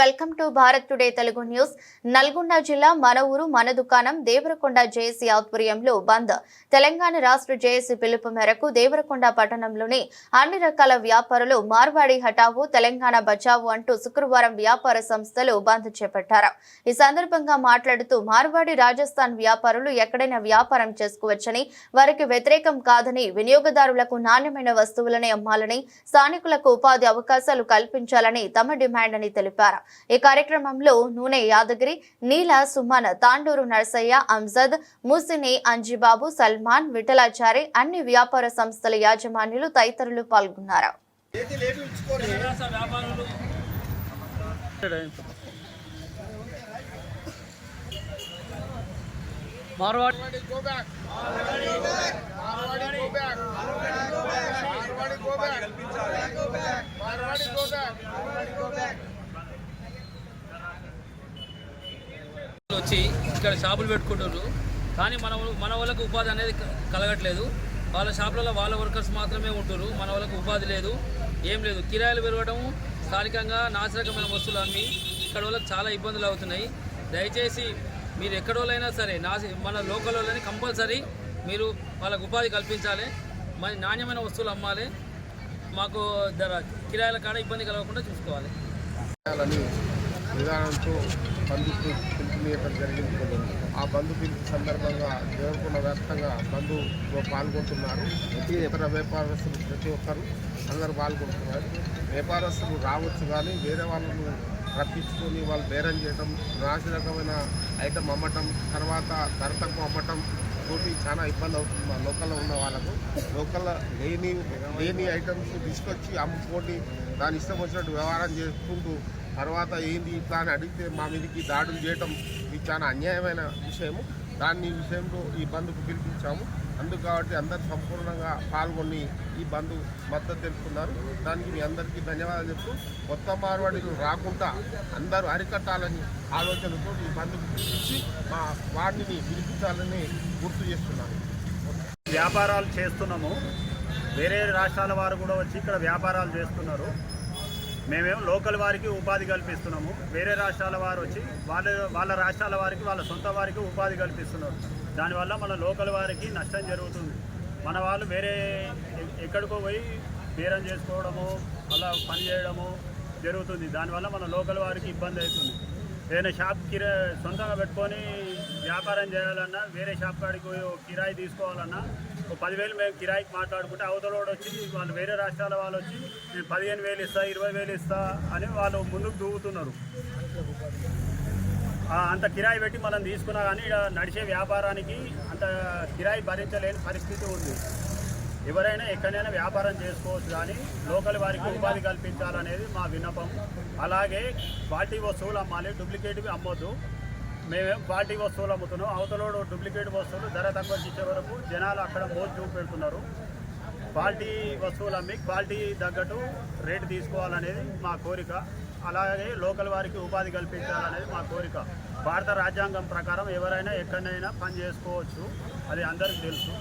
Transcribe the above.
Welcome to Bharat today Telugu news. Nalgonda జిల్లా మన ఊరు మన దుకాణం దేవరకొండ జేఏసీ ఆధ్వర్యంలో బంద్. తెలంగాణ రాష్ట్ర జేఏసీ పిలుపు మేరకు దేవరకొండ పట్టణంలోని అన్ని రకాల వ్యాపారులు మార్వాడి హఠావు తెలంగాణ బచావు అంటూ శుక్రవారం వ్యాపార సంస్థలు బంద్ చేపట్టారు. ఈ సందర్భంగా మాట్లాడుతూ మార్వాడి రాజస్థాన్ వ్యాపారులు ఎక్కడైనా వ్యాపారం చేసుకోవచ్చని వారికి వ్యతిరేకం కాదని వినియోగదారులకు నాణ్యమైన వస్తువులనే అమ్మాలని స్థానికులకు ఉపాధి అవకాశాలు కల్పించాలని తమ డిమాండ్ అని తెలిపారు. ఈ కార్యక్రమంలో నూనె యాదగిరి నీల సుమన్ తాండూరు నర్సయ్య అంజద్ ముసిని అంజిబాబు సల్మాన్ విఠలాచారి అన్ని వ్యాపార సంస్థల యాజమాన్యులు తదితరులు పాల్గొన్నారు. మార్వాడి వచ్చి ఇక్కడ షాపులు పెట్టుకుంటారు కానీ మన మన వాళ్ళకు ఉపాధి అనేది కలగట్లేదు. వాళ్ళ షాపులలో వాళ్ళ వర్కర్స్ మాత్రమే ఉంటారు మన వాళ్ళకు ఉపాధి లేదు. ఏం లేదు. కిరాయిలు పెరగడం స్థానికంగా నాసిరకమైన వస్తువులు అమ్మి ఇక్కడ వాళ్ళకి చాలా ఇబ్బందులు అవుతున్నాయి. దయచేసి మీరు ఎక్కడ వాళ్ళైనా సరే నాసి మన లోకల్ వాళ్ళని కంపల్సరీ మీరు వాళ్ళకు ఉపాధి కల్పించాలి. మరి నాణ్యమైన వస్తువులు అమ్మాలి. మాకు ధర కిరాయిల కాడ ఇబ్బంది కలగకుండా చూసుకోవాలి. విధానంతో బంధు పిలుపునియడం జరిగింది. ఆ బంధు పిలుపు సందర్భంగా దేవరకొండ వ్యాప్తంగా బంధు పాల్గొంటున్నారు. ఇతర వ్యాపారస్తులు ప్రతి ఒక్కరు అందరూ పాల్గొంటున్నారు. వ్యాపారస్తులు రావచ్చు కానీ వేరే వాళ్ళను రప్పించుకొని వాళ్ళు బేరం చేయడం నాశనకమైన రకమైన ఐటమ్ అమ్మటం తర్వాత ధర తక్కువ అమ్మటం తోటి చాలా ఇబ్బంది అవుతుంది మా లోకల్లో ఉన్న వాళ్ళకు. లోకల్ లేని లేని ఐటమ్స్ తీసుకొచ్చి అమ్ముకోటి దాని ఇష్టం వచ్చినట్టు వ్యవహారం చేసుకుంటూ తర్వాత ఏంది ఇట్లా అని అడిగితే మా మీదకి దాడులు చేయటం ఇది చాలా అన్యాయమైన విషయము. దాన్ని ఈ విషయంలో ఈ బంధుకు పిలిపించాము. అందుకు కాబట్టి అందరు సంపూర్ణంగా పాల్గొని ఈ బంధు మద్దతు తెలుపుతున్నారు. దానికి మీ అందరికీ ధన్యవాదాలు చెప్తూ కొత్త మార్వాడీలు రాకుండా అందరూ అరికట్టాలని ఆలోచనతో ఈ బంధుకు పిలిపించి మా వాడిని పిలిపించాలని గుర్తు చేస్తున్నాను. వ్యాపారాలు చేస్తున్నాము. వేరే రాష్ట్రాల వారు కూడా వచ్చి ఇక్కడ వ్యాపారాలు చేస్తున్నారు. మేమేమో లోకల్ వారికి ఉపాధి కల్పిస్తున్నాము. వేరే రాష్ట్రాల వారు వచ్చి వాళ్ళ వాళ్ళ రాష్ట్రాల వారికి వాళ్ళ సొంత వారికి ఉపాధి కల్పిస్తున్నారు. దానివల్ల మన లోకల్ వారికి నష్టం జరుగుతుంది. మన వాళ్ళు వేరే ఎక్కడికో పోయి బేరం చేసుకోవడము అలా పని చేయడము జరుగుతుంది. దానివల్ల మన లోకల్ వారికి ఇబ్బంది అవుతుంది. ఏదైనా షాప్ కిరా సొంతంగా పెట్టుకొని వ్యాపారం చేయాలన్నా వేరే షాప్ కాడికి పోయి కిరాయి తీసుకోవాలన్నా పదివేలు మేము కిరాయికి మాట్లాడుకుంటే అవతల వాడు వచ్చి వాళ్ళు వేరే రాష్ట్రాల వాళ్ళు వచ్చి నేను పదిహేను వేలు ఇస్తా ఇరవై వేలు ఇస్తా అని వాళ్ళు ముందుకు దూగుతున్నారు అంత కిరాయి పెట్టి మనం తీసుకున్నా కానీ ఈడ నడిచే వ్యాపారానికి అంత కిరాయి భరించలేని పరిస్థితి ఉంది. ఎవరైనా ఎక్కడైనా వ్యాపారం చేసుకోవచ్చు కానీ లోకల్ వారికి ఉపాధి కల్పించాలనేది మా విన్నపం. అలాగే క్వాలిటీ వస్తువులు అమ్మాలి డూప్లికేట్వి అమ్మొద్దు. మేమేం క్వాలిటీ వస్తువులు అమ్ముతున్నాం. అవతలోడు డూప్లికేట్ వస్తువులు ధర తక్కువ ఇచ్చే వరకు జనాలు అక్కడ మోజు చూపెడుతున్నారు క్వాలిటీ వస్తువులు అమ్మి క్వాలిటీ తగ్గట్టు రేటు తీసుకోవాలనేది మా కోరిక. అలాగే లోకల్ వారికి ఉపాధి కల్పించాలనేది మా కోరిక. భారత రాజ్యాంగం ప్రకారం ఎవరైనా ఎక్కడైనా పని చేసుకోవచ్చు. అది అందరికీ తెలుసు.